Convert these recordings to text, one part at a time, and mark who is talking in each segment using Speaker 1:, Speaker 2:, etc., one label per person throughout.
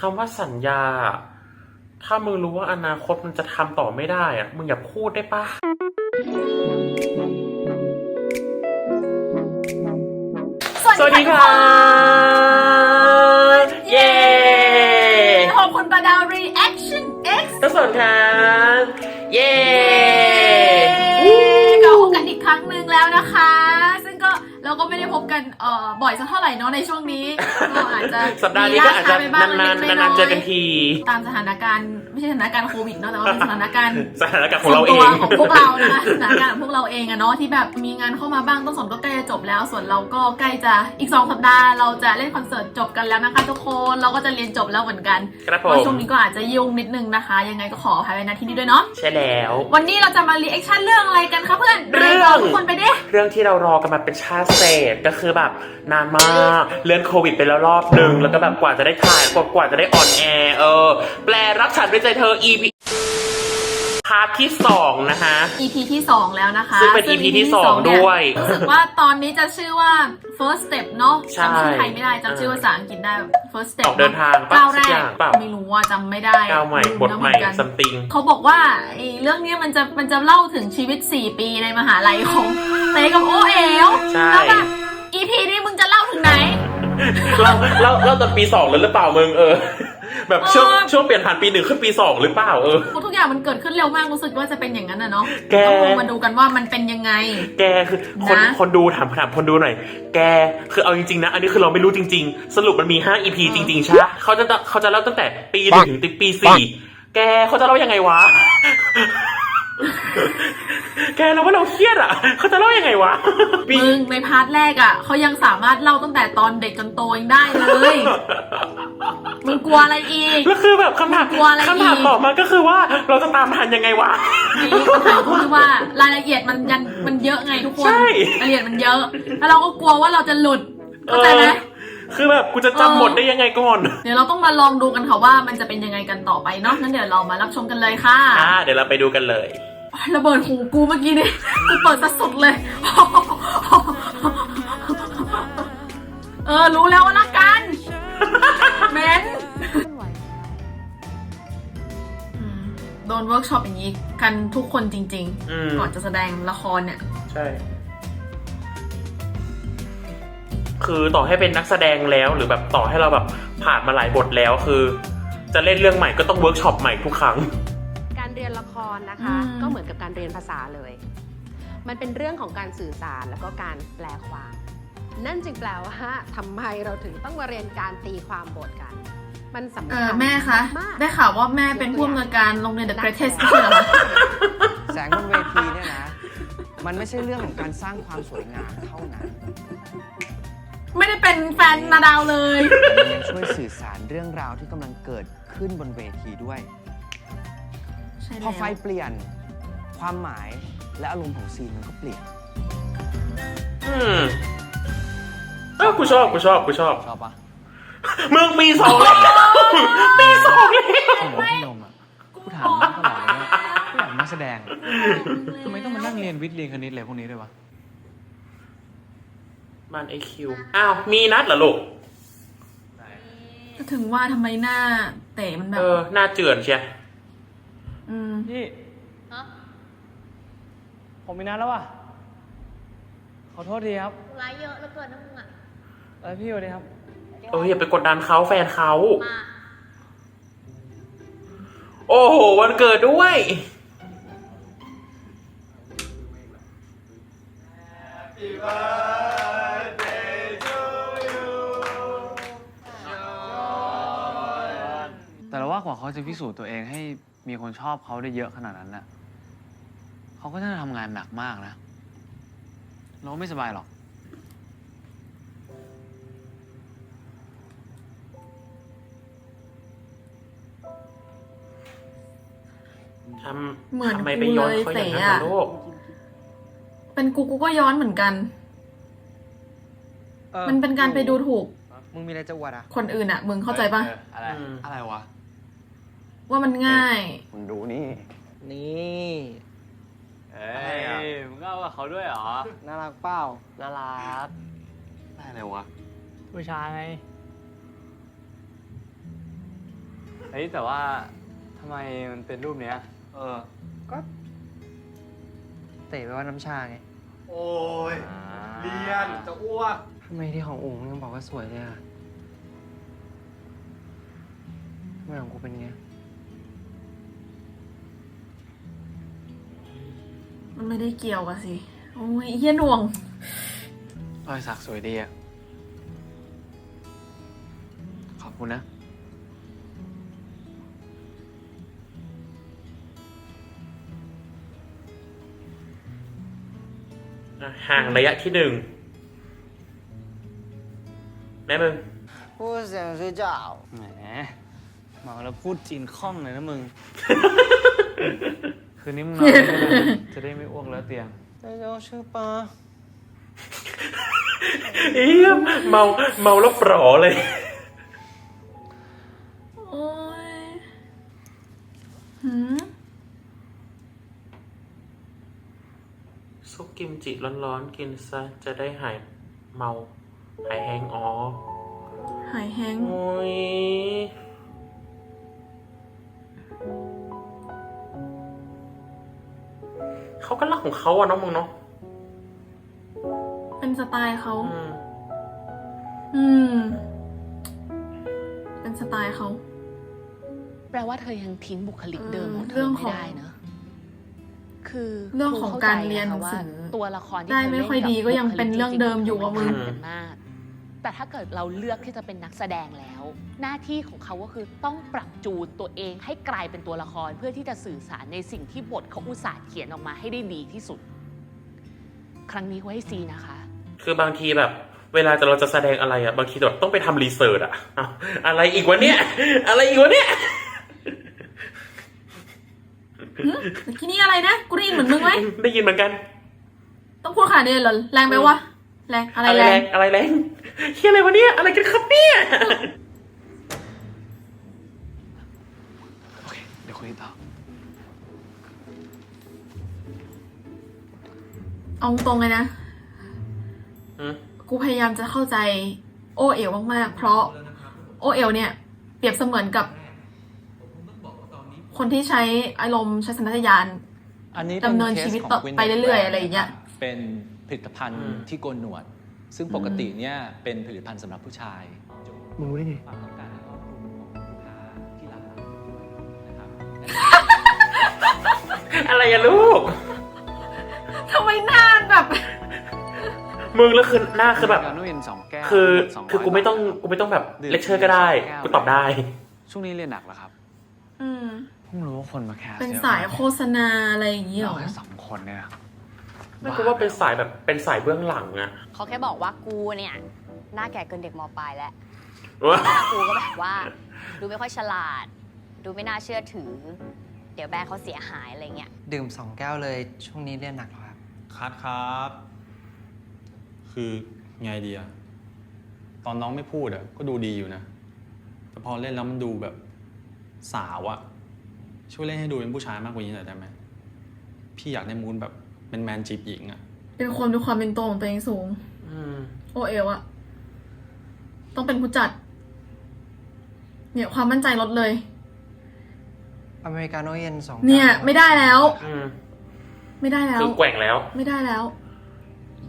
Speaker 1: คำว่าสัญญาอะถ้ามึงรู้ว่าอนาคตมันจะทำต่อไม่ได้อะมึงอย่าพูดได้ปะสวัสดีค่ะ เย้
Speaker 2: ขอบคุณประดาว reaction x
Speaker 1: ทุกคนค่ะเย้
Speaker 2: ก็พบกันอีกครั้งหนึ่งแล้วนะคะ ซึ่งก็เราก็ไม่ได้พบกัน เอ่อบ่อยสักเท่าไหร่เนาะในช่วงนี้ก็อาจจะ
Speaker 1: สัปดาห์นี้ก็อาจจะ
Speaker 2: มีล่ช้ไปบ้ง
Speaker 1: นาน
Speaker 2: ล็
Speaker 1: ๆ
Speaker 2: กๆ
Speaker 1: นานๆเจอกันที
Speaker 2: ตามสถานการณ์ไม่ใช่สถานการณ์โควิดเนาะแต่ว่าเป็นสถานการณ์
Speaker 1: สถานการณ์ของเราเอ
Speaker 2: ส่วน
Speaker 1: ง
Speaker 2: ตัวของพวกเรานะคะสถานการณ์ของพวกเราเองอะเนาะที่แบบมีงานเข้ามาบ้างต้นสนก็ใกล้จะจบแล้ว ส่วนเราก็ใกล้จะอีกสองสัปดาห์เราจะเล่นคอนเสิร์ตจบกันแล้วนะคะทุกคนเราก็จะเรียนจบแล้วเหมือนกัน
Speaker 1: ครับผ
Speaker 2: ก็
Speaker 1: ม
Speaker 2: ช่วงนี้ก็อาจจะยุ่งนิดนึงนะคะ ยังไงก็ขออภัยไว้ณที่นี้ด้วยเนาะ
Speaker 1: ใช่แล้ว
Speaker 2: วันนี้เราจะมารีแอคชั่นเรื่องอะไรกันคะเพื่อน
Speaker 1: เรื่อง
Speaker 2: ไหนบกทุกคนไปดิ
Speaker 1: เรื่องที่เรารอกันมาเป็นชาติเศษก็คือแบบนานมากเลื่อนโควิดไปแล้วรอบหนึ่งแล้วก็แบบกว่าจะได้ถ่ายกว่ากว่าจะได้ออนแอร์เออ แปลรักฉันด้วยใจเธอ EP พาร์ทที่สองนะคะ
Speaker 2: EP ที่2แล้วนะคะ
Speaker 1: ซึ่งเป็น EP ที่สอง
Speaker 2: เนี่ย
Speaker 1: ด้วย
Speaker 2: รู้สึกว่าตอนนี้จะชื่อว่า first step เนาะ
Speaker 1: ใช่
Speaker 2: จำชื่อไทยไม่ได้จำชื่อภาษาอังกฤษได้ first step
Speaker 1: ออกเดินทางปะ
Speaker 2: ก้าวแร
Speaker 1: สักอกย่างเปล่า
Speaker 2: ไม่รู้ว่าจำไม่ได้
Speaker 1: ก้าวใหม่
Speaker 2: ลื
Speaker 1: บท
Speaker 2: แล้ว
Speaker 1: ใหม่
Speaker 2: เอนกัน
Speaker 1: ซัมติง
Speaker 2: เขาบอกว่าไอ้เรื่องเนี้ยมันจะมันจะเล่าถึงชีวิต 4 ปีในมหาลัยของเตกับโอเอล
Speaker 1: ใช่
Speaker 2: แล้วแบบ EP นี้มึงจะเล่าถึงไหน
Speaker 1: เราเราเราตอนปีสองแล้วหรือเปล่ามึงเออ แบบช่วง
Speaker 2: เออ
Speaker 1: ช่วงเปลี่ยนผ่านปีหนึ่งขึ้นปีสองหรือเปล่าเออ
Speaker 2: ทุกอย่างมันเกิดขึ้นเร็วมากรู้สึกว่าจะเป็นอย่างนั้นนะเนาะ
Speaker 1: แก
Speaker 2: ต้องมาดูกันว่ามันเป็นยังไง
Speaker 1: แกคือคน
Speaker 2: นะ
Speaker 1: คนดูถามถามคนดูหน่อย แกคือเอาจริงๆนะ อันนี้คือเราไม่รู้จริง ๆ สรุปมันมี 5 EP จริงๆใช่ปะเขาจะเขาจะเล่าตั้งแต่ปีหนึ่งถึงปีสี่แกเขาจะเล่ายังไงวะ แกเราว่าเราเครียดอะ เขาจะเล่ายังไงวะปี
Speaker 2: มึงในพาร์ทแรกอะเขายังสามารถเล่าตั้งแต่ตอนเด็กจนโตยังได้เลยมึงกลัวอะไรอีก
Speaker 1: แล้วคือแบบคำถาม
Speaker 2: กลัวอะไรอีก
Speaker 1: คำถามต่อมาก็คือว่าเราจะตามทันยังไงวะ
Speaker 2: นี่ปัญหาก็คือว่ารายละเอียดมันยันมันเยอะไงทุกคน
Speaker 1: ใช่
Speaker 2: รายละเอียดมันเยอะ แล้วเราก็กลัวว่าเราจะหลุดเข้าใจไหม
Speaker 1: เออคือแบบกูจะจำหมดได้ยังไงก่อน
Speaker 2: เดี๋ยวเราต้องมาลองดูกันค่ะว่ามันจะเป็นยังไงกันต่อไปเนาะงั้นเดี๋ยวเรามารับชมกันเลยค่ะ
Speaker 1: อ่าเดี๋ยวเราไปดูกันเลย
Speaker 2: ระเบิดหูกูเมื่อกี้นี่กูเปิดสะสุดเลย เออ รู้แล้วว่ารักกันเมนอืมโดนเวิร์กช็อปอย่างนี้ กันทุกคนจริง
Speaker 1: อืม
Speaker 2: ๆ ก่อนจะแสดงละครเนี่ย
Speaker 1: ใช่ คือต่อให้เป็นนักแสดงแล้วหรือแบบต่อให้เราแบบผ่านมาหลายบทแล้วคือ จะเล่นเรื่องใหม่ก็ต้องเวิร์กช็อปใหม่ทุกครั้ง
Speaker 3: การเรียน ละครนะคะ
Speaker 2: อืม
Speaker 3: ก็เหมือนกับการเรียนภาษาเลย มันเป็นเรื่องของการสื่อสารแล้วก็การแปลความ นั่นจึงแปลว่าทำไมเราถึงต้องมาเรียนการตีความบทกัน มันสำ
Speaker 2: เอ
Speaker 3: คั
Speaker 2: อ
Speaker 3: ญ
Speaker 2: แม่คะ
Speaker 3: มาก
Speaker 2: ได้ข่าวว่าแม่เป็นผู้อำนวยการโรงเรียน The Greatest ไม่ใช่เหรอคะ
Speaker 4: แสงบนเวทีเนี่ยนะ มันไม่ใช่เรื่องของการสร้างความสวยงามเท่านั้น
Speaker 2: ไม่ได้เป็นแฟนนาดาวเลย
Speaker 4: มันยังช่วยสื่อสารเรื่องราวที่กำลังเกิดขึ้นบนเวทีด้วย
Speaker 2: ใช่
Speaker 4: พอไฟ
Speaker 2: แล้ว
Speaker 4: เปลี่ยนความหมายและอารมณ์ของซีนมันก็เปลี่ยน
Speaker 1: อืมเออกูชอบกูชอบกูชอบ
Speaker 4: ชอบปะ
Speaker 1: มึงปีสองแล้วปีสองแล้ว
Speaker 5: สมองพี่นมอะกูถามมาตลอดเลยว่ากูอยากเป็นนักแสดงอะทำไมต้องมานั่งเรียนวิทย์เรียนคณิตอะไรพวกนี้ด้วยวะ
Speaker 1: มันไอคิวอ้าวมีนัดเหรอลูก
Speaker 2: ก็ถึงว่าทำไมหน้าเต๋มันแบ
Speaker 1: เอบอหน้าเจือนเชีย
Speaker 2: อืม
Speaker 5: พี่ผมมีนัดแล้วว่ะ ขอโทษทีครับ
Speaker 6: ร้ายเยอะเหลือเกินนะมึงอะ
Speaker 5: เออพี่สวัสดีครับ
Speaker 1: เอออย่าไปกดดันเขาแฟนเขา
Speaker 6: มา
Speaker 1: โอ้โห วันเกิดด้วย
Speaker 5: แต่เราว่ากว่าเขาจะพิสูจน์ตัวเองให้ มีคนชอบเขาได้เยอะขนาดนั้นน่ะเขาก็น่าจะทำงานหนักมากนะเราไม่สบายหรอก
Speaker 1: ทำ
Speaker 2: เหมือน
Speaker 1: ทำไมไปย้อนเขาอย่างนั้น
Speaker 2: กูเลยเต๋
Speaker 1: ล่ะ
Speaker 2: อะ
Speaker 1: ลูก
Speaker 2: เป็นกูกูก็ย้อนเหมือนกัน
Speaker 4: ออ
Speaker 2: มันเป็นการไปดูถูก
Speaker 4: มึงมีอะไรจะอวดอะ
Speaker 2: คนอื่นอะมึงเข้าใจปะ
Speaker 5: อออะไร
Speaker 1: อืม
Speaker 5: อะไรวะ
Speaker 2: ว่ามันง่าย
Speaker 4: มึงดูนี่ นี่
Speaker 5: เอ้ยมึงก็เอากับเขาด้วยเหรอ
Speaker 4: น่ารักเปล่าน่ารัก
Speaker 5: ได้อะไรวะ
Speaker 7: ผู้ชายไง
Speaker 5: เฮ้ยแต่ว่าทำไมมันเป็นรูปเนี้ย
Speaker 4: เออ ก็ เตะไปว่าน้ำชาไง
Speaker 6: โอ้ย
Speaker 5: อ่า
Speaker 6: เรียน จะอ้วก
Speaker 4: ทำไมที่ของอุ๋งยังบอกว่าสวยเลยอะทำไมของกูเป็นไง
Speaker 2: มันไม่ได้เกี่ยวกันสิ โอ้ยเยี่ยหน่วง
Speaker 5: รอยสักสวยดีอะขอบคุณนะ
Speaker 1: อะห่างระยะที่หนึ่งแม่มึง
Speaker 4: พูดเสียงซื้อเจ้า
Speaker 5: แหมเมาแล้วพูดจีนคล่องเลยนะมึง คืนนี้มึงนอนด้วยนะจะได้ไม่อ้วกแล้วเตียง
Speaker 4: ได้เจ้าชื่อปา
Speaker 1: เอียเมาเมาแล้วปลอเลย
Speaker 2: โอ้ยหืม
Speaker 1: ซุปกิมจิร้อนๆ กินซะ จะได้หายเมา หายแห้งอ๋อ
Speaker 2: หายแห้ง
Speaker 1: โอ้ย เขาก็รักของเขาอะเน้องมึงเนาะ
Speaker 2: เป็นสไตล์เขา
Speaker 1: อืม
Speaker 2: อืม เป็นสไตล์เขา
Speaker 7: แปลว่าเธอยังทิ้งบุคลิกเดิมของเธ
Speaker 2: เรื่
Speaker 7: อ
Speaker 2: อง
Speaker 7: ไม่
Speaker 2: ของ
Speaker 7: ได้เนอะคือ
Speaker 2: เรื่องของ
Speaker 7: ค
Speaker 2: การ
Speaker 7: ข้ใจ
Speaker 2: เรียนหนังะ
Speaker 7: คะ
Speaker 2: สือ
Speaker 7: ว่าตัวละครที่
Speaker 2: ได้
Speaker 7: เธอ
Speaker 2: ไม่
Speaker 7: เล่น
Speaker 2: ค่อยดี
Speaker 7: บ
Speaker 2: ก็ยังเป็น
Speaker 7: บุคลิ
Speaker 2: เรื่องเดิมอยู่อะมึง
Speaker 7: ต่างกันมาก แต่ถ้าเกิดเราเลือกที่จะเป็นนักแสดงแล้ว หน้าที่ของเขาก็คือต้องปรับจูนตัวเองให้กลายเป็นตัวละครเพื่อที่จะสื่อสารในสิ่งที่บทเขาอุตส่าห์เขียนออกมาให้ได้ดีที่สุด ครั้งนี้ไว้ให้ซีนะคะ
Speaker 1: คือบางทีแบบ เวลาจะเราจะแสดงอะไรอะบางทีแบบต้องไปทำรีเสิร์ชอะอ้าวอะไรอีกวะเนี่ยอะไรอีกวะเนี่ย
Speaker 2: ที่นี่อะไรนะ กูได้ยินเหมือนมึงไหม
Speaker 1: ได้ยินเหมือนกัน
Speaker 2: ต้องพูดขนาดนี้เลยเหรอแรงไปวะ แรงอะไรแรง
Speaker 1: อะไรแรงเฮียอะไรวะเนี่ย อะไรกันครับเนี่ย
Speaker 5: โอเค เดี๋ยวคุยต่อ
Speaker 2: เอาตรงเลยนะ
Speaker 1: อืม
Speaker 2: กูพยายามจะเข้าใจ โอเอ๋วมากๆ เพราะ โอเอ๋วเนี่ย เปรียบเสมือนกับ คนที่ใช้อารมณ์ใช้สัญชาตญาณ
Speaker 8: อันนี้
Speaker 2: ดำเนินชีวิตต่อไปเรื่อยๆอะไรอย่างเงี้ย
Speaker 8: เป็น ผลิตภัณฑ์
Speaker 1: อืม
Speaker 8: ที่โกนหนวด ซึ่งปกติเนี่ยเป็นผลิตภัณฑ์สำหรับผู้ชาย
Speaker 4: มึงรู้ได้ไง
Speaker 8: ความต้องการและก็กลุ่มของลูกค้าที่หลากหลายนะครับ
Speaker 1: อะไรอะลูก
Speaker 2: ทำไมนานแบบ
Speaker 1: มึงแล้วคือหน้าคือแบบ
Speaker 5: การนุ่นสองแก้ว
Speaker 1: คือ
Speaker 5: สงร้ย
Speaker 1: คือกูไม่ต้อง
Speaker 5: บาท
Speaker 1: กูไม่ต้องแบบ
Speaker 5: ดื่ม
Speaker 1: เลคเชอร์ก็ได้
Speaker 5: แก้ว
Speaker 1: กูตอบได้
Speaker 5: ช่วงนี้เรียนหนักแล้วครับ
Speaker 2: อืม
Speaker 5: เพิ่งรู้ว่าคนมาแคส
Speaker 2: เป็น
Speaker 5: อะ
Speaker 2: สายโฆษณาอะไรอย่างนี้เหร
Speaker 5: เรา
Speaker 2: อ
Speaker 5: แค่สองคนเนี่ย นะ
Speaker 1: ไม่กูว่าเป็นสายแบบเป็นสายเบื้องหลังอะ
Speaker 9: เขาแค่บอกว่ากูเนี่ยหน้าแก่เกินเด็กมปลายแล้ว
Speaker 1: ว้า
Speaker 9: หน้ากูก็แบบว่า ดูไม่ค่อยฉลาด ดูไม่น่าเชื่อถือ เดี๋ยวแบรนด์เขาเสียหายอะไรเงี้ย
Speaker 4: ดื่มสองแก้วเลยช่วงนี้เรียนหนักเหรอครับ
Speaker 6: คัดครับ คือไงดีอะตอนน้องไม่พูดอะก็ดูดีอยู่นะ แต่พอเล่นแล้วมันดูแบบสาวอะช่วยเล่นให้ดูเป็นผู้ชายมากกว่านี้หน่อยได้ไหมพี่อยากได้มูนแบบ เป็นแมนจีบหญิงอะ
Speaker 2: เป็นคนมีความเป็นตัวของตัวเองสูง
Speaker 1: อืม
Speaker 2: โอเอลอะต้องเป็นผู้จัด เนี่ยความมั่นใจลดเลย
Speaker 4: อเมริกาโน่เย็นสอง
Speaker 2: เนี่ย
Speaker 4: แก้ว
Speaker 2: ไม่ได้แล้ว
Speaker 1: อืม
Speaker 2: ไม่ได้แล้ว
Speaker 1: คือแกว่งแล้ว
Speaker 2: ไม่ได้แล้ว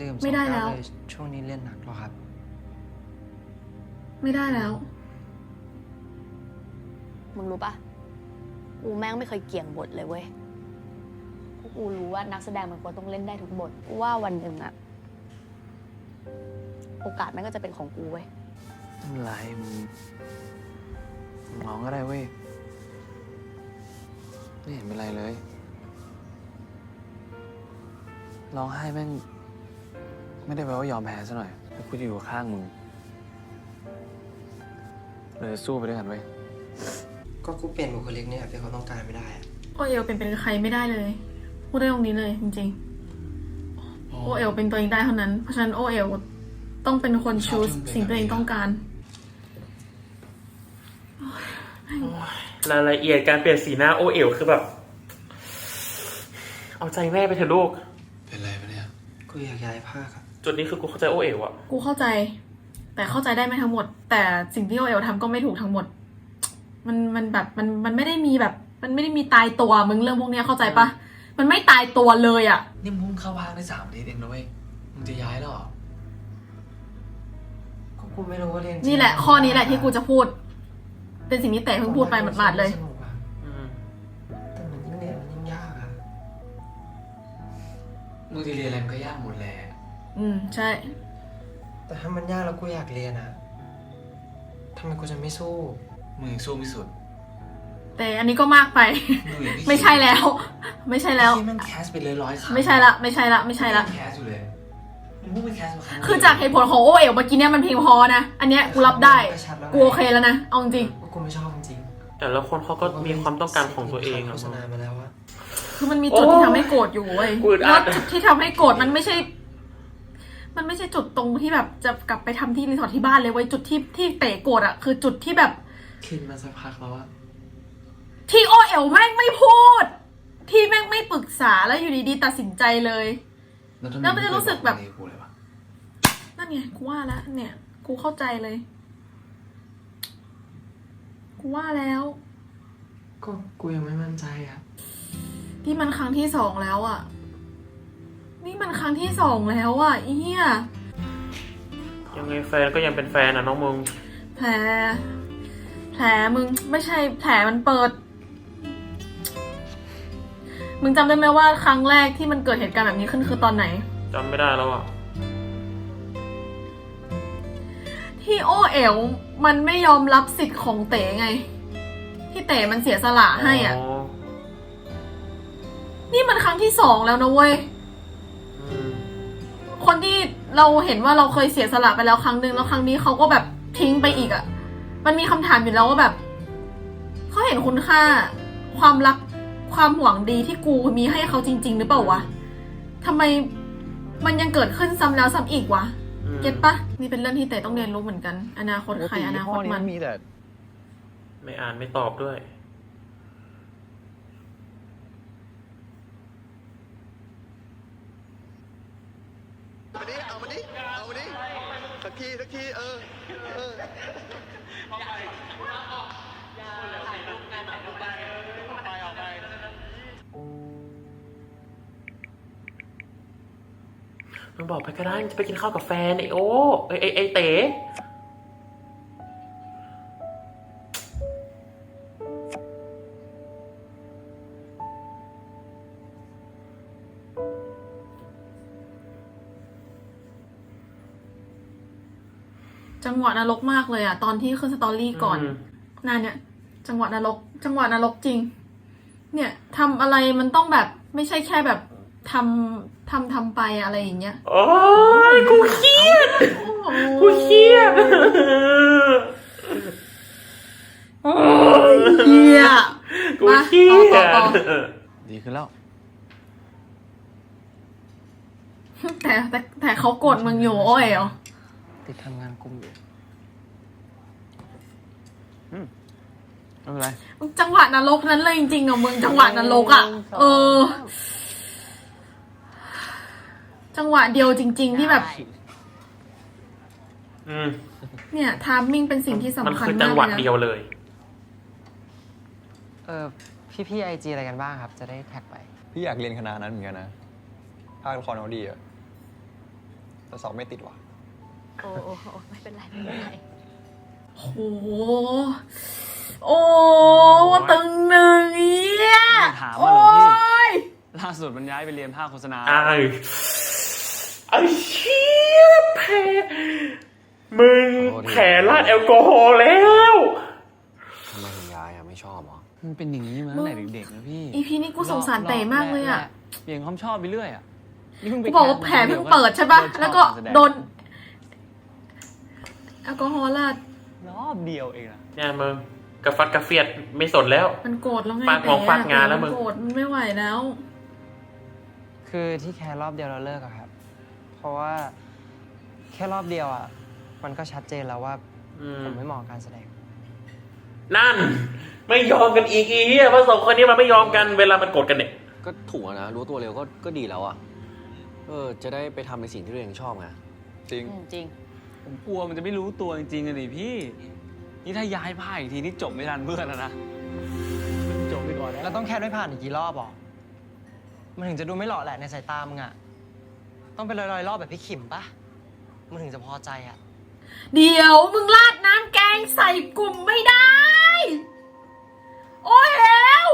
Speaker 4: ดื่มสอง
Speaker 2: ไม่ได้แล้
Speaker 4: แก้ว
Speaker 2: ว
Speaker 4: เลยช่วงนี้เรียนหนักเหรอครับ
Speaker 2: ไม่ได้แล้ว
Speaker 9: มึงรู้ปะกูแม่งไม่เคยเกี่ยงบทเลยเว้ยเพราะ กูรู้ว่านักแสดงมันควรต้องเล่นได้ทุกบทกูว่าวันหนึ่งอะโอกาสแม่งก็จะเป็นของกูเว้ย
Speaker 5: ไม่เป็นไรมึงมึงร้องก็ได้เว้ย ไม่เห็นเป็นไรเลย ร้องไห้แม่ง ไม่ได้แปลว่ายอมแพ้ซะหน่อยแต่กูจะอยู่ข้างมึงเราจะสู้ไปด้วยกันเว้ย
Speaker 4: ก็กูเปลี่ยนบุคลิกเนี่ยเป็นเขาต้องการไม่ได้อะ
Speaker 2: โอเอลเป็นเป็นใครไม่ได้เลย พูดได้ตรงนี้เลยจริงๆ โอเอลเป็นตัวเองได้เท่านั้น เพราะฉะนั้นโอเอลต้องเป็นคนชูสสิ่งตัวเองต้องการ
Speaker 1: รายละเอียดการเปลี่ยนสีหน้าโอเอ๋วคือแบบ เอาใจแม่ไปเถอะลูก
Speaker 8: เป็นไรปะเนี่ย
Speaker 4: กูอยากย้ายภาคอะ
Speaker 1: จุดนี้คือกูเข้าใจโอเอ๋วอะ
Speaker 2: กูเข้าใจ แต่เข้าใจได้ไม่ทั้งหมด แต่สิ่งที่โอเอลทำก็ไม่ถูกทั้งหมด มันมันแบบมันมันไม่ได้มีแบบ มันไม่ได้มีตายตัวมึงเรื่องพวกเนี้ยเข้าใจปะ มันไม่ตายตัวเลยอะ
Speaker 8: นี่มึงเข้าพักได้สามอาทิตย์เองนะเว้ย มึงจะย้ายแล้วเหรอ
Speaker 10: ก็กูไม่รู้ว่าเรียนจริง
Speaker 2: นี่แหละ ข้อนี้แหละที่กูจะพูด เป็นสิ่งที่เต๋เพิ่งพูดไปหมาดๆเลย
Speaker 10: สนุกอะ
Speaker 1: อืม
Speaker 10: แต่มันยิ่งเรียนมันยิ่งยากอะ
Speaker 8: มึงจะเรียนอะไรมันก็ยากหมดแหละ
Speaker 2: อืม ใช่
Speaker 10: แต่ถ้ามันยากแล้วกูอยากเรียนอะทำไมกูจะไม่สู้
Speaker 8: มึงยังสู้ไม่สุด
Speaker 2: แต่อันนี้ก็มากไป
Speaker 8: มึงอย่างที่
Speaker 2: ไม่ใช่แล้ว ไม่ใช่แล้ว
Speaker 8: ที่แม่งแคสไปเลยร้อยครั้ง
Speaker 2: ไม่ใช่ละ ไม่ใช่ละ ไม่ใช่ละ
Speaker 8: แคสอยู่เลยมึงเพิ่งไปแคสมาครั้งเดียว
Speaker 2: คือจากเหตุผลของโอเอ๋วเมื่อกี้เนี่ยมันเพียงพอนะ อันเนี้ยกูรับได้ กูโอเคแล้วนะ เอาจริง
Speaker 10: ว่ากูไม่ชอบจริง
Speaker 1: แต่ละคนเขาก็มีความต้องการของตัวเอง
Speaker 10: โฆ
Speaker 1: อะ
Speaker 10: ษณามาแล้วอะ
Speaker 2: คือมันมีจุดที่ทำให้โกรธอยู่เว้ย
Speaker 1: กูอึดอั
Speaker 2: แล้ว
Speaker 1: ด
Speaker 2: จุดที่ทำให้โกรธมันไม่ใช่ มันไม่ใช่จุดตรงที่แบบจะกลับไปทำที่รีสอร์ทที่บ้านเลยเว้ยจุดที่ที่เตะโกรธอะคือจุดที่แบบ
Speaker 10: คิดมาสักพักแล้วอะ
Speaker 2: ที่โอเอ๋วแม่งไม่พูด ที่แม่งไม่ปรึกษาแล้วอยู่ดีๆตัดสินใจเลย
Speaker 8: ทำไแล้
Speaker 2: วมันจะรู้สึกแบบ
Speaker 8: ไม่เคยบอกอะไรกูเลยวะ
Speaker 2: นั่นไงกูว่าแล้วเนี่ย กูเข้าใจเลย กูว่าแล้ว
Speaker 10: ก็กูยังไม่มั่นใจอะ
Speaker 2: นี่มันครั้งที่สองแล้วอะ่ะ นี่มันครั้งที่สองแล้วอะ่ะอีเหี้ย
Speaker 1: ยังไงแฟนก็ยังเป็นแฟนอะน้องมึง
Speaker 2: แผล แผลมึงไม่ใช่แผลมันเปิด มึงจำได้ไหมว่าครั้งแรกที่มันเกิดเหตุการณ์แบบนี้ขึ้นคือตอนไหน
Speaker 1: จำไม่ได้แล้วอะ
Speaker 2: ที่โอเอ๋วมันไม่ยอมรับสิทธิ์ของเต๋ไง ที่เต๋มันเสียสละให้อะ นี่มันครั้งที่สองแล้วนะเว้ย
Speaker 1: อืม
Speaker 2: คนที่เราเห็นว่าเราเคยเสียสละไปแล้วครั้งหนึ่งแล้วครั้งนี้เขาก็แบบทิ้งไปอีกอะ่ะ มันมีคำถามอยู่แล้วว่าแบบ เขาเห็นคุณค่า ความรัก ความหวังดีที่กูมีให้เขาจริง ๆ หรือเปล่าวะทำไมมันยังเกิดขึ้นซ้ำแล้วซ้ำอีกวะ
Speaker 1: อืม
Speaker 2: เก็ตปะนี่เป็นเรื่องที่เต๋ต้องเรียนรู้เหมือนกัน อนาคตใครอนาคตมัน
Speaker 4: มีแต่
Speaker 1: ไม่อ่านไม่ตอบด้วย
Speaker 11: มาดิเอามาดิเอามาดิสักทีสักทีเออ เออ
Speaker 1: มึงบอกไปก็ได้มึงจะไปกินข้าวกับแฟนไอโอ้ไอไอไอเต๋
Speaker 2: จังหวะนรกมากเลยอะตอนที่ขึ้นสตอรี่ก่อน
Speaker 1: อืม
Speaker 2: นั่นเนี่ย จังหวะนรก จังหวะนรกจริง เนี่ยทำอะไรมันต้องแบบ ไม่ใช่แค่แบบทำ ทำทำไปอะไรอย่างเงี้ย
Speaker 1: โอ้ยกูเครียดกูเครียด
Speaker 2: โอ้ยเฮีย
Speaker 1: กูเครีย
Speaker 2: มาต่อต่อ
Speaker 1: ด
Speaker 2: ต่อ
Speaker 4: ดีขึ้นแล้ว
Speaker 2: แต่แต่แต่เขากดมึงอยู่โอ้ยเหรอ
Speaker 4: ติดทำงานกลุ่มอยู่อืมไม่เป็นไร
Speaker 2: จังหวะนรกนั้นเลยจริงๆอะมึงจังหวะนรกอะเออ จังหวะเดียวจริง ๆ ที่แบบ
Speaker 1: อืม
Speaker 2: เนี่ยทามมิ่งเป็นสิ่งที่
Speaker 1: มัน
Speaker 2: สำคัญ
Speaker 1: คือ
Speaker 2: มา
Speaker 1: จั
Speaker 2: ก
Speaker 1: งหวะ
Speaker 2: เลย
Speaker 1: เดียว
Speaker 2: นะ
Speaker 1: เลย
Speaker 10: เออพี่พี่ไอจีอะไรกันบ้างครับ จะได้แท็กไป
Speaker 11: พี่อยากเรียนคณะนั้นเหมือนกันนะ ภาคละครเขาดีอะแต่สอบไม่ติดว่ะ
Speaker 9: โอ้โอ้โอ้ไม่เป็นไรไม่เป็นไร
Speaker 2: โอ้โหโอ้ว่าตึงหนึ่งเอี้ย
Speaker 5: ไม่ถาม
Speaker 2: โอ้
Speaker 5: ว่าหลวงพี่
Speaker 2: ย
Speaker 5: ล่าสุดมันย้ายไปเรียนภาคโฆษณา
Speaker 1: อ้าย ไอ้เชี่ยแผลมึง
Speaker 4: โอ้ดิ
Speaker 1: แผลราดแอลกอฮอล์แล้ว
Speaker 4: ทำไมถึงย้ายอะไม่ชอบเหรอ
Speaker 5: มันเป็นอย่างนี้มาตั้งแต่เด็กๆนะพี่
Speaker 2: อีพีนี้กูสงสารเต๋มากเลยอะ
Speaker 5: แหเปลี่ยนความชอบไปเรื่อยอะนี่เพิ่งไป
Speaker 2: กูบอกว่าแผลเพิ่งเปิดใช่ปะแล้วก็โดนแอลกอฮอล์ราด
Speaker 5: รอบเดียวเองนะ
Speaker 1: เนี่ยมึงกระฟัดกระเฟียดไม่สนแล้ว
Speaker 2: มันโกรธแล้วไง
Speaker 1: ฟาดงงฟาดงานแล้วมึง
Speaker 2: โกรธมันไม่ไหวแล้ว
Speaker 10: คือที่แค่รอบเดียวเราเลิกอะครับ เพราะว่าแค่รอบเดียวอะมันก็ชัดเจนแล้วว่า
Speaker 1: อืม
Speaker 10: ผมไม่เหมาะกับการแสดง
Speaker 1: นั่น ไม่ยอมกันอีกอีเหี้ยเพราะสองคนนี้มันไม่ยอมกันเวลามันโกรธกันเนี่ย
Speaker 12: ก็ถูกอะนะ รู้ตัวเร็วก็ก็ดีแล้วอะเออ จะได้ไปทำในสิ่งที่ตัวเองชอบไง
Speaker 11: จริง
Speaker 9: อืมจริง
Speaker 5: ผมกลัวมันจะไม่รู้ตัวจริงๆอะดิพี่ นี่ถ้าย้ายผ้าอีกทีนี่จบไม่ทันเพื่อนแล้วนะ จบไปก่อนแล้ว
Speaker 10: แล้วต้องแค่ไม่ผ่านอีกกี่รอบอะมันถึงจะดูไม่หล่อแหละในสายตามึงอะ ต้องเป็นรอยๆรอบแบบพี่ขิมปะมันถึงจะพอใจอะ
Speaker 2: เดี๋ยวมึงราดน้ำแกงใส่กลุ่มไม่ได้ โอ้ยแล้ว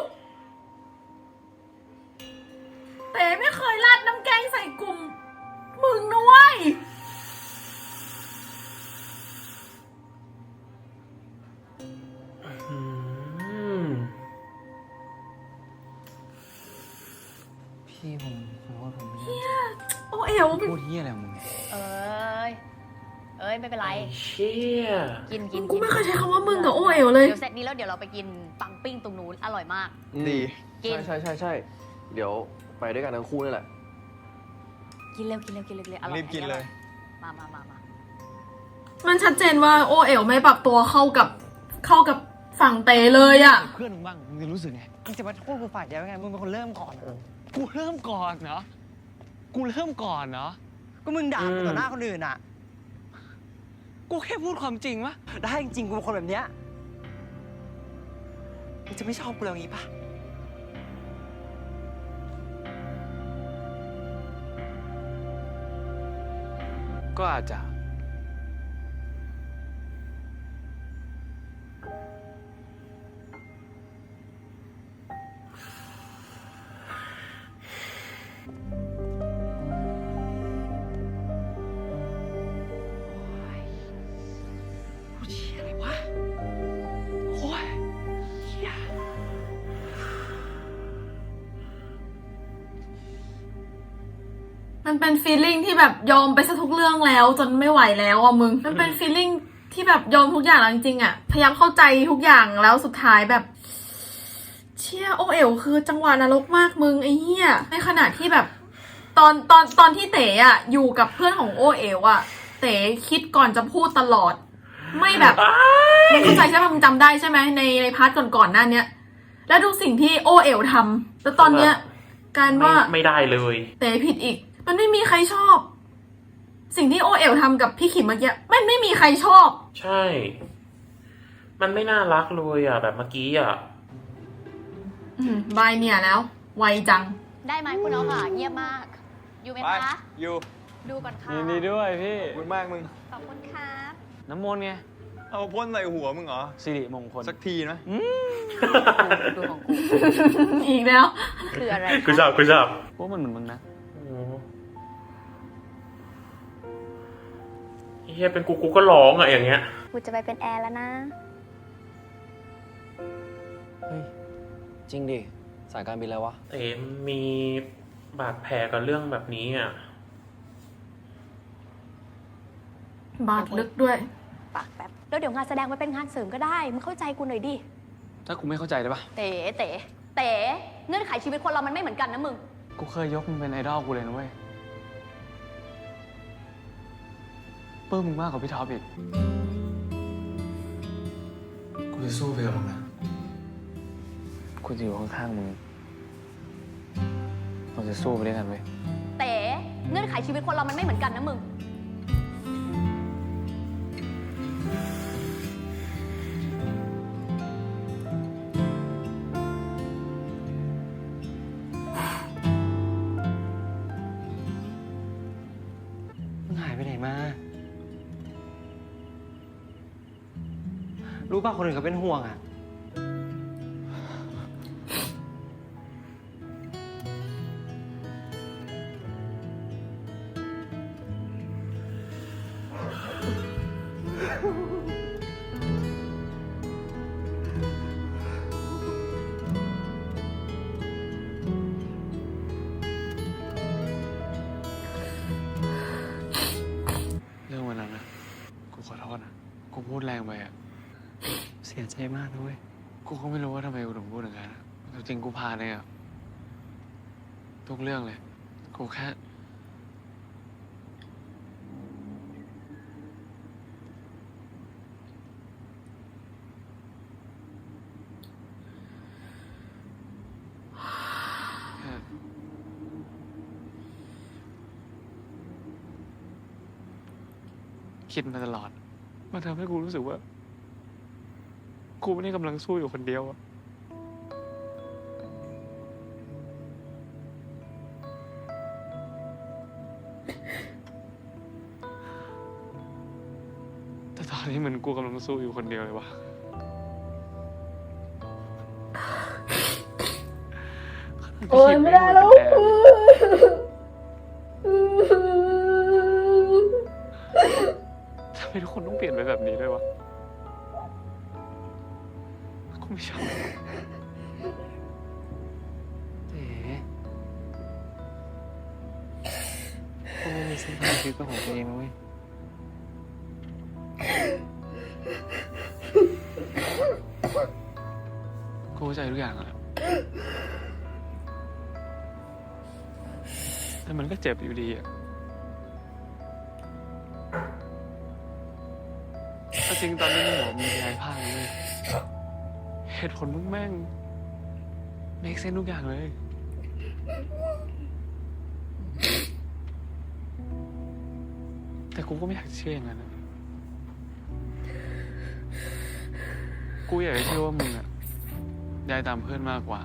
Speaker 2: เต๋ไม่
Speaker 5: ไม่
Speaker 2: เป็
Speaker 9: นไร
Speaker 1: เชี่ย
Speaker 9: กินกิน
Speaker 2: กูไม่เคยใช้คำว่ามึงกับโอเอวเลย
Speaker 9: เดี๋ยวเสร็จนี้แล้วเดี๋ยวเราไปกินปังปิ้งตรงนู้นอร่อยมาก
Speaker 12: ดี
Speaker 9: กิน
Speaker 12: ใช่ใช่ใช่ใช่เดี๋ยวไปด้วยกันทั้งคู่นี่แหละ
Speaker 9: กินเร็วกินเร็วกินเร็วกินเร็วอร่อย
Speaker 6: รีบกินเลย
Speaker 9: มามามามา
Speaker 2: มันชัดเจนว่าโอเอลไม่ปรับตัวเข้ากับเข้ากับฝั่งเตเลยอะ
Speaker 5: เพื่อนมึงบ้างมึงจะรู้สึกไง
Speaker 10: มึงจะมาโทษกูฝ่ายเดียวยังไงมึงเป็นคนเริ่มก่อนอะ
Speaker 5: กูเริ่มก่อนเนาะกูเริ่มก่อนเนาะ
Speaker 10: ก็มึงด่ากูต่อหน้าคนอื่นอะ
Speaker 5: กูแค่พูดความจริงวะ
Speaker 10: ได้จริงๆกูเป็นคนแบบเนี้ยมึงจะไม่ชอบกูแล้วงี้ปะ
Speaker 5: ก็อาจจะ
Speaker 10: เป็
Speaker 2: นฟีลลิ่งที่แบบยอมไปซะทุกเรื่องแล้ว จนไม่ไหวแล้วอะมึง มันเป็นฟีลลิ่งที่แบบยอมทุกอย่างแล้วจริงๆอะ พยายามเข้าใจทุกอย่างแล้วสุดท้ายแบบ เชี่ยโอเอลคือจังหวะนรกมากมึงไอ้เหี้ยในขณะที่แบบ ตอนตอนตอนที่เต๋อะอยู่กับเพื่อนของโอเอลอะ เต๋คิดก่อนจะพูดตลอด ไม่แบบมึงเข้าใจใช่ไหมมึงจำได้ใช่ไหมในในพาร์ทก่อนๆหน้าเนี้ยแล้วดูสิ่งที่โอเอลทำแล้วตอนเนี้ยกลาร
Speaker 1: ไม่
Speaker 2: ว่า
Speaker 1: ไม่ได้เลย
Speaker 2: เต๋ผิดอีก มันไม่มีใครชอบ สิ่งที่โอเอลทำกับพี่ขิมเมื่อกี้มันไม่มีใครชอบ
Speaker 1: ใช่ มันไม่น่ารักเลยอะ แบบเมื่อกี้อะ
Speaker 2: อืมบายเนี่ยแล้ว ไวจัง
Speaker 9: ได้ไหมคุณน้องค่ะ เยี่ยมมาก อยู่ไหม
Speaker 6: ไป
Speaker 9: คะ
Speaker 6: อยู่
Speaker 9: ดูก่อนค่ะ
Speaker 5: ยินดีด้วยพี่
Speaker 6: ขอบคุณมากมึง
Speaker 9: ขอบคุณค่ะ
Speaker 5: น้ำมนต์ไง
Speaker 6: เอาพ่นใส่หัวมึงเหรอ
Speaker 5: สิริมงคล
Speaker 6: สักทีนะ
Speaker 9: ดูของกู
Speaker 2: อีกแล้ว
Speaker 9: คืออะไร
Speaker 1: กูชอบกูชอบ
Speaker 5: พวกมันเหมือนมึงนะ
Speaker 1: โอ้ เฮียเป็นกูกูก็ร้องอะอย่างเงี้ย
Speaker 9: กูจะไปเป็นแอร์แล้วนะ
Speaker 12: เฮ้ยจริงดิ สายการบินอะไรวะ
Speaker 1: เต๋มีบาดแผลกับเรื่องแบบนี้อะ
Speaker 2: บาดลึกด้วย
Speaker 9: ปากแป๊บ แล้วเดี๋ยวงานแสดงมันเป็นงานเสริมก็ได้ มึงเข้าใจกูหน่อยดิ
Speaker 5: ถ้ากูไม่เข้าใจได้ปะ
Speaker 9: เต๋เต๋เต๋เงื่อนไขชีวิตคนเรามันไม่เหมือนกันนะมึง
Speaker 5: กูเคยยกมึงเป็นไอดอลกูเลยนะเว้ย เปิ้มมึงมากกว่าพี่ท็อปอีก
Speaker 6: กูจะสู้ไปกับมึงนะ
Speaker 5: กูจะอยู่ข้างๆมึง เราจะสู้ไปด้วยกันเว้ย
Speaker 9: เต๋เงื่อนไขชีวิตคนเรามันไม่เหมือนกันนะมึง
Speaker 10: มึง รู้ป่ะคนอื่นเขาเป็นห่วงอะ จ
Speaker 5: ริงกูพาเนี่ยทุกเรื่องเลย กูแค่แค่ คิดมาตลอด มันทำให้กูรู้สึกว่า กูไม่ได้กำลังสู้อยู่คนเดียวอะ กูกำลังสู้อยู่คนเดียวเลยวะ
Speaker 13: โอ้ยไม่ได้แล้ว
Speaker 5: ทำไมทุกคนต้องเปลี่ยนไปแบบนี้ด้วยวะกูไม่ชอบเอ๋กูไม่มีเส้นทางชีวิตเป็นของตัวเองนะเว้ย ใจทุกอย่างอะแต่มันก็เจ็บอยู่ดีอะแต่จริงตอนนี้ในหัวมียายภาคเลย เหตุผลมึงแม่งเมกเซนทุกอย่างเลย แต่กูก็ไม่อยากเชื่ออย่างนั้นนะกูอยากจะเชื่อว่ามึงอะ ยายตามเพื่อนมากกว่า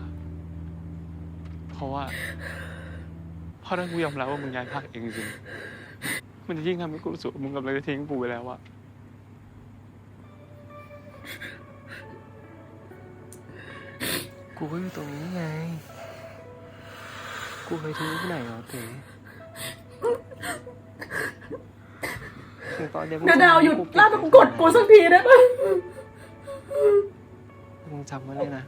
Speaker 5: เพราะว่าเพราะถ้ากูยอมรับว่ามึงย้ายภาคเองจริงมันจะยิ่งทำให้กูรู้สึกว่ามึงกำลังจะทิ้งกูไปแล้วอะ
Speaker 10: กูก็อยู่ตรงนี้ไง กูเคยทิ้งที่ไหนเหรอเต๋ถึงตอนเนี้ยมึง
Speaker 13: นาดาวหยุด
Speaker 10: กูเบ
Speaker 13: ลาดน้ำกรดกูสักทีได้ปะ
Speaker 10: มึงจำไว้เลยนะ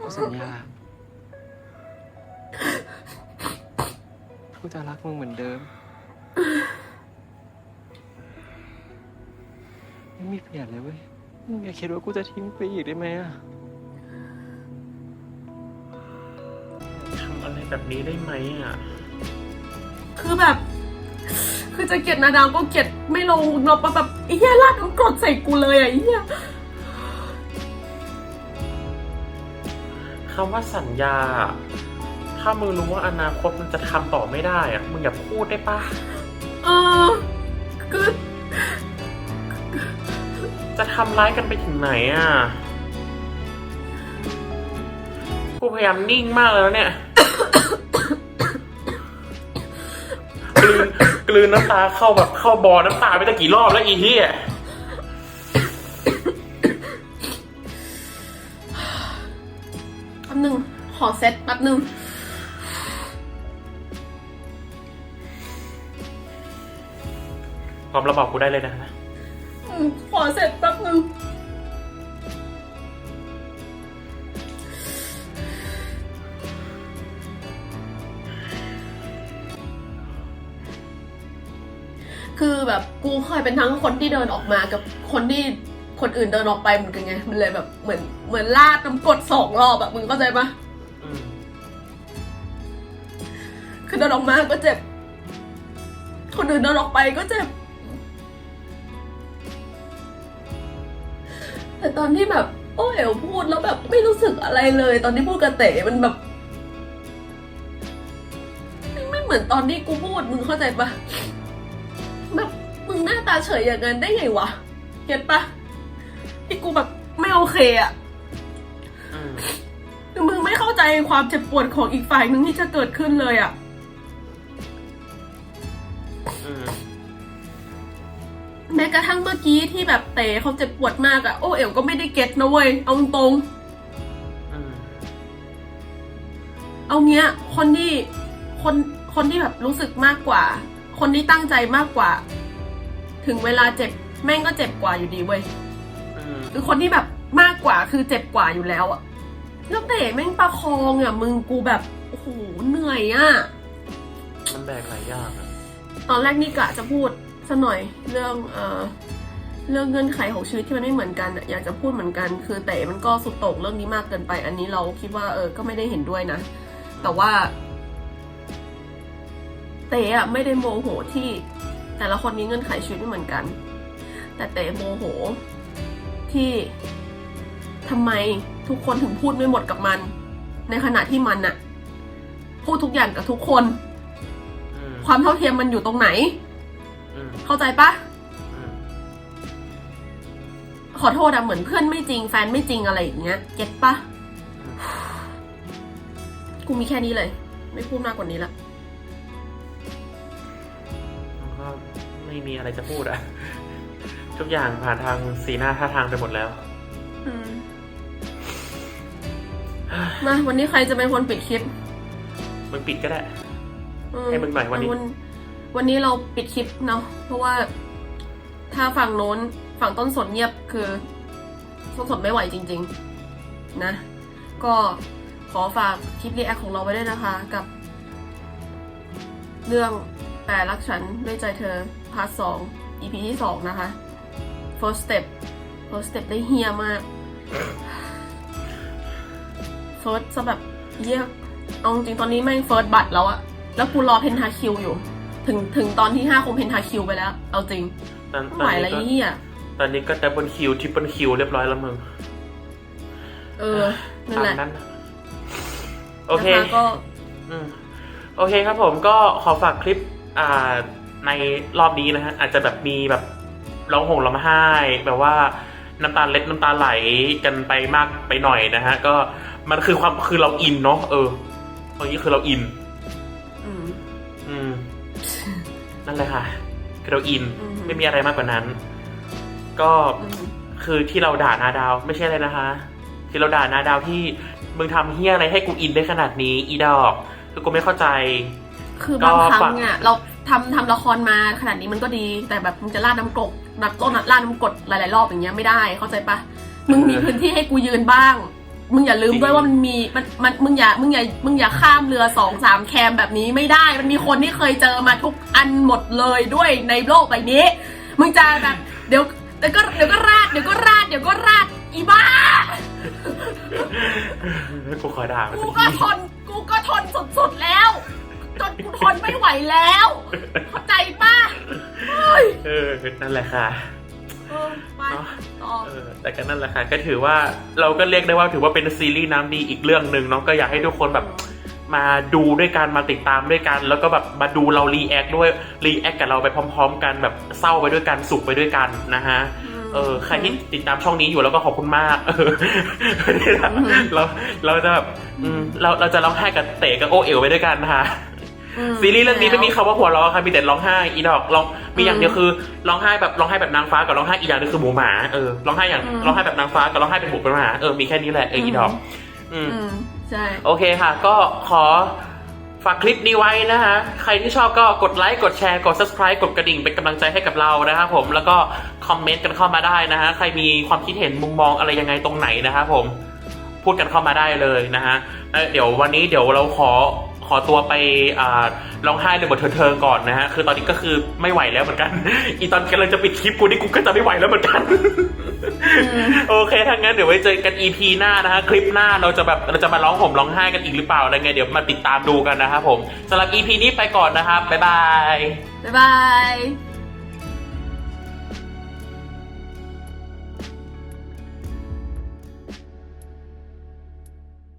Speaker 10: กูสัญญากูจะรักมึงเหมือนเดิม ไม่มีเปลี่ยนเลยเว้ยมึงอย่าคิดว่ากูจะทิ้งไปอีกได้ไหมอะ
Speaker 1: ทำอะไรแบบนี้ได้ไหมอะ
Speaker 13: คือแบบ คือจะเกลียดนาดาวก็เกลียดไม่ลงเนาะแบบไอ้เหี้ยลาดน้ำกรดใส่กูเลยอะไอ้เหี้ย
Speaker 1: คำว่าสัญญา ถ้ามึงรู้ว่าอนาคตมันจะทำต่อไม่ได้อะมึงอย่าพูดได้ปะ
Speaker 13: เออคือ
Speaker 1: จะทำร้ายกันไปถึงไหนอะ กูพยายามนิ่งมากแล้วเนี่ย กลืนกลืนน้ำตาเข้าแบบเข้าบอน้ำตาไปตั้งกี่รอบแล้วอีเหี้ย
Speaker 13: อเซตแป๊บนึง
Speaker 1: พร้อมระบอกกูได้เลยนะ
Speaker 13: อืมขอเสร็จแป๊บนึง คือแบบกูเคยเป็นทั้งคนที่เดินออกมากับคนที่คนอื่นเดินออกไปเหมือนกันไง มันเลยแบบเหมือนเหมือนลาดน้ำกรดสองรอบอะมึงเข้าใจปะ คือเดินออกมาก็เจ็บ คนอื่นเดินออกไปก็เจ็บ แต่ตอนที่แบบ โอ้เอ๋วพูดแล้วแบบไม่รู้สึกอะไรเลย ตอนที่พูดกับเต๋มันแบบไม่ไม่เหมือนตอนที่กูพูดมึงเข้าใจปะแบบมึงหน้าตาเฉยอย่างนั้นได้ไงวะเก็ตปะที่กูแบบไม่โอเคอะ
Speaker 1: อืม
Speaker 13: คือมึงไม่เข้าใจความเจ็บปวดของอีกฝ่ายหนึ่งที่จะเกิดขึ้นเลยอะ
Speaker 1: อืม
Speaker 13: แม้กระทั่งเมื่อกี้ที่แบบเต๋เขาเจ็บปวดมากอะโอ้เอ๋วก็ไม่ได้เก็ตนะเว้ย เอาตรง
Speaker 1: อืม
Speaker 13: ๆเอาเงี้ย คนที่คนคนที่แบบรู้สึกมากกว่า คนที่ตั้งใจมากกว่า ถึงเวลาเจ็บแม่งก็เจ็บกว่าอยู่ดีเว้ย
Speaker 1: อืม
Speaker 13: คือคนที่แบบมากกว่าคือเจ็บกว่าอยู่แล้วอะแล้วเต๋แม่งประคองอะมึงกูแบบโอ้โหเหนื่อยอะ
Speaker 1: มันแบกหลายอย่างอะ
Speaker 13: ตอนแรกนี่กะจะพูดสัหน่อยเรื่องเอ่อเรื่องเงื่อนไขของชีวิตที่มันไม่เหมือนกันอยากจะพูดเหมือนกัน คือเต๋มันก็สุดโต่งเรื่องนี้มากเกินไป อันนี้เราคิดว่าเออก็ไม่ได้เห็นด้วยนะ แต่ว่าเต๋อะไม่ได้โมโหที่แต่ละคนมีเงื่อนไขชีวิตไม่เหมือนกัน แต่เต๋โมโหที่ทำไมทุกคนถึงพูดไม่หมดกับมัน ในขณะที่มันอะพูดทุกอย่างกับทุกคน ความเท่าเทียมมันอยู่ตรงไหน
Speaker 1: อืม
Speaker 13: เข้าใจปะ
Speaker 1: อืม
Speaker 13: ขอโทษอะเหมือนเพื่อนไม่จริงแฟนไม่จริงอะไรอย่างเงี้ยเก็ตปะกูมีแค่นี้เลย ไม่พูดมากกว่านี้ละ
Speaker 1: ก็ไม่มีอะไรจะพูดอะทุกอย่างผ่านทางสีหน้าท่าทางไปหมดแล้ว
Speaker 13: อืมมาวันนี้ใครจะเป็นคนปิดคลิป
Speaker 1: มึงปิดก็ได้
Speaker 13: อื
Speaker 1: ให้มึงหน่อยวันนี้
Speaker 13: วันนี้เราปิดคลิปเนาะเพราะว่าถ้าฝั่งโน้นฝั่งต้นสนเงียบคือต้นสนไม่ไหวจริง ๆ นะ ก็ขอฝากคลิปรีแอคของเราไว้ด้วยนะคะ กับ เรื่องแต่รักฉันด้วยใจเธอพาร์ทสอง EP ที่สองนะคะ first step first step ได้เฮียมาก first จะแบบเยี่ยเอาจริงๆตอนนี้แม่ง first บัตรแล้วอะ แล้วกูรอเพนทาคิวอยู่ ถึงถึงตอนที่ห้าคงเพนทาคิวไปแล้ว เอาจริง
Speaker 1: ตอน
Speaker 13: ไม่
Speaker 1: ตอน
Speaker 13: ไหวอะไร
Speaker 1: นี้ก็
Speaker 13: เฮีย
Speaker 1: ตอนนี้ก็ดับเบิลคิวทริปเปิลคิวเรียบร้อยแล้วมึง
Speaker 13: เออนั่น
Speaker 1: ตาม
Speaker 13: แหละ
Speaker 1: นั้นนะโอเค
Speaker 13: นะคะก็
Speaker 1: อืมโอเคครับผมก็ขอฝากคลิปอ่าในรอบนี้นะฮะอาจจะแบบมีแบบร้องห่มร้องไห้ แบบว่าน้ำตาเล็ดน้ำตาไหลกันไปมากไปหน่อยนะฮะก็มันคือความคือเราอินเนาะเออตอนนี้คือเราอิน นั่นแหละค่ะคือเราอิน
Speaker 13: อืม
Speaker 1: ไม่มีอะไรมากกว่านั้น ก็
Speaker 13: อืม
Speaker 1: คือที่เราด่านาดาวไม่ใช่อะไรนะคะที่เราด่านาดาวที่มึงทำเฮี้ยอะไรให้กูอินได้ขนาดนี้ อีดอก คือกูไม่เข้าใจ
Speaker 13: คือบางค
Speaker 1: ก็
Speaker 13: รั้
Speaker 1: ฝาก
Speaker 13: งอะเราทำทำละครมาขนาดนี้มันก็ดี แต่แบบมึงจะลาดน้ำกรดแบบต้นลาดน้ำกรดหลายๆรอบอย่างเงี้ยไม่ได้เข้าใจปะมึงมีพื้นที่ให้กูยืนบ้าง มึงอย่าลืมด้วยว่ามันมีมันมันมึงอย่ามึงอย่ามึงอย่าข้ามเรือสองสามแคมแบบนี้ไม่ได้ มันมีคนที่เคยเจอมาทุกอันหมดเลยด้วยในโลกใบนี้ มึงจะแบบเดี๋ยวเดี๋ยวก็เดี๋ยวก็ราดเดี๋ยวก็ราดเดี๋ยวก็ราดอีบ้า
Speaker 1: กูขอด่ามัน
Speaker 13: กู
Speaker 1: สัก
Speaker 13: ก็
Speaker 1: ที
Speaker 13: ทนกูก็ทนสุดๆแล้วจนกูทนไม่ไหวแล้ว เข้าใจป่ะเฮ้ย
Speaker 1: เออนั่นแหละค่ะ
Speaker 13: เออไป
Speaker 1: เนาะ
Speaker 13: ต่อ
Speaker 1: เออแต่ก็นั่นแหละค่ะก็ถือว่าเราก็เรียกได้ว่าถือว่าเป็นซีรีส์น้ำดีอีกเรื่องหนึ่งเนาะก็อยากให้ทุกคนแบบมาดูด้วยกันมาติดตามด้วยกัน แล้วก็แบบมาดูเรารีแอคด้วยรีแอคกับเราไปพร้อม ๆ กันแบบเศร้าไปด้วยกันสุขไปด้วยกันนะฮะเออใครที่ติดตามช่องนี้อยู่แล้วก็ขอบคุณมากเออเราเราจะแบบอืมเราเราจะร้องไห้กับเต๋กับโอเอ๋วไปด้วยกันนะคะ
Speaker 13: อืม
Speaker 1: ซีรีส์เรื่องนี้ไม่มีคำว่าหัวเราะค่ะมีแต่ร้องไห้อีดอกร้องมีอย่างเดียวคือร้องไห้แบบร้องไห้แบบนางฟ้ากับร้องไห้อีกอย่างหนึงคือหมูหมาเออร้องไห้อย่าง
Speaker 13: อืม
Speaker 1: ร้องไห้แบบนางฟ้ากับร้องไห้เป็นหมูเป็นหมาเออมีแค่นี้แหละเอออีดอก อืม
Speaker 13: อืมใช่
Speaker 1: โอเคค่ะ ก็ขอฝากคลิปนี้ไว้นะคะใครที่ชอบก็กดไลค์ กดแชร์ กด subscribe กดกระดิ่งเป็นกำลังใจให้กับเรานะครับผม แล้วก็คอมเมนต์กันเข้ามาได้นะฮะ ใครมีความคิดเห็นมุมมองอะไรยังไงตรงไหนนะครับผม พูดกันเข้ามาได้เลยนะฮะแล้วเดี๋ยววันนี้เดี๋ยวเราขอ ขอตัวไปอ่าร้องไห้ในบทเธอๆก่อนนะฮะ คือตอนนี้ก็คือไม่ไหวแล้วเหมือนกัน อีตอนกำลังจะปิดคลิปกูนี่กูก็จะไม่ไหวแล้วเหมือนกัน โอเคถ้างั้นเดี๋ยวไว้เจอกัน EP หน้านะฮะ คลิปหน้าเราจะแบบเราจะมาร้องห่มร้องไห้กันอีกหรือเปล่าอะไรเงี้ยเดี๋ยวมาติดตามดูกันนะครับผมสำหรับ EP นี้ไปก่อนนะครับบ๊ายบาย
Speaker 13: บ๊ายบาย